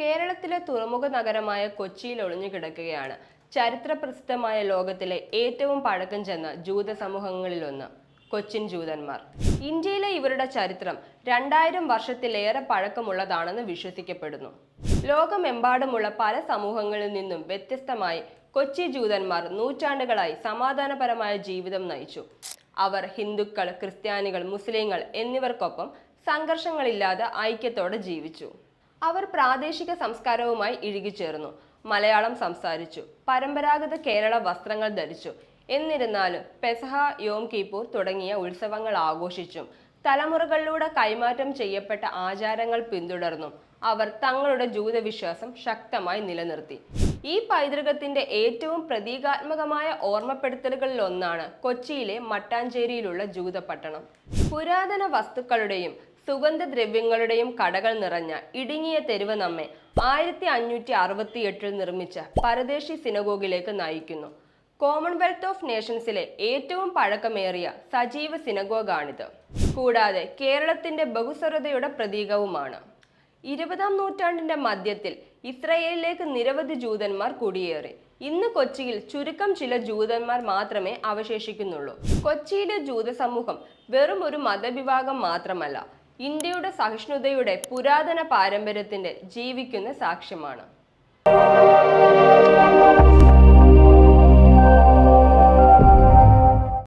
കേരളത്തിലെ തുറമുഖ നഗരമായ കൊച്ചിയിൽ ഒളിഞ്ഞുകിടക്കുകയാണ് ചരിത്ര പ്രസിദ്ധമായ ലോകത്തിലെ ഏറ്റവും പഴക്കം ചെന്ന ജൂത സമൂഹങ്ങളിലൊന്ന് കൊച്ചിൻ ജൂതന്മാർ. ഇന്ത്യയിലെ ഇവരുടെ ചരിത്രം രണ്ടായിരം വർഷത്തിലേറെ പഴക്കമുള്ളതാണെന്ന് വിശ്വസിക്കപ്പെടുന്നു. ലോകമെമ്പാടുമുള്ള പല സമൂഹങ്ങളിൽ നിന്നും വ്യത്യസ്തമായി കൊച്ചി ജൂതന്മാർ നൂറ്റാണ്ടുകളായി സമാധാനപരമായ ജീവിതം നയിച്ചു. അവർ ഹിന്ദുക്കൾ ക്രിസ്ത്യാനികൾ മുസ്ലിങ്ങൾ എന്നിവർക്കൊപ്പം സംഘർഷങ്ങളില്ലാതെ ഐക്യത്തോടെ ജീവിച്ചു. അവർ പ്രാദേശിക സംസ്കാരവുമായി ഇഴുകിച്ചേർന്നു മലയാളം സംസാരിച്ചു. പരമ്പരാഗത കേരള വസ്ത്രങ്ങൾ ധരിച്ചു. എന്നിരുന്നാലും പെസഹ യോം കീപ്പൂർ തുടങ്ങിയ ഉത്സവങ്ങൾ ആഘോഷിച്ചും തലമുറകളിലൂടെ കൈമാറ്റം ചെയ്യപ്പെട്ട ആചാരങ്ങൾ പിന്തുടർന്നും. അവർ തങ്ങളുടെ ജൂതവിശ്വാസം ശക്തമായി നിലനിർത്തി. ഈ പൈതൃകത്തിന്റെ ഏറ്റവും പ്രതീകാത്മകമായ ഓർമ്മപ്പെടുത്തലുകളിൽ ഒന്നാണ് കൊച്ചിയിലെ മട്ടാഞ്ചേരിയിലുള്ള ജൂതപട്ടണം. പുരാതന വസ്തുക്കളുടെയും സുഗന്ധദ്രവ്യങ്ങളുടെയും കടകൾ നിറഞ്ഞ ഇടുങ്ങിയ തെരുവ് നമ്മെ ആയിരത്തി അഞ്ഞൂറ്റി അറുപത്തി എട്ടിൽ നിർമ്മിച്ച പരദേശി സിനഗോഗിലേക്ക് നയിക്കുന്നു. കോമൺവെൽത്ത് ഓഫ് നേഷൻസിലെ ഏറ്റവും പഴക്കമേറിയ സജീവ സിനഗോഗാണിത്. കൂടാതെ കേരളത്തിന്റെ ബഹുസ്വരതയുടെ പ്രതീകവുമാണ്. ഇരുപതാം നൂറ്റാണ്ടിന്റെ മധ്യത്തിൽ ഇസ്രയേലിലേക്ക് നിരവധി ജൂതന്മാർ കുടിയേറി. ഇന്ന് കൊച്ചിയിൽ ചുരുക്കം ചില ജൂതന്മാർ മാത്രമേ അവശേഷിക്കുന്നുള്ളൂ. കൊച്ചിയിലെ ജൂത സമൂഹം വെറും ഒരു മതവിഭാഗം മാത്രമല്ല ഇന്ത്യയുടെ സഹിഷ്ണുതയുടെ പുരാതന പാരമ്പര്യത്തിന്റെ ജീവിക്കുന്ന സാക്ഷ്യമാണ്.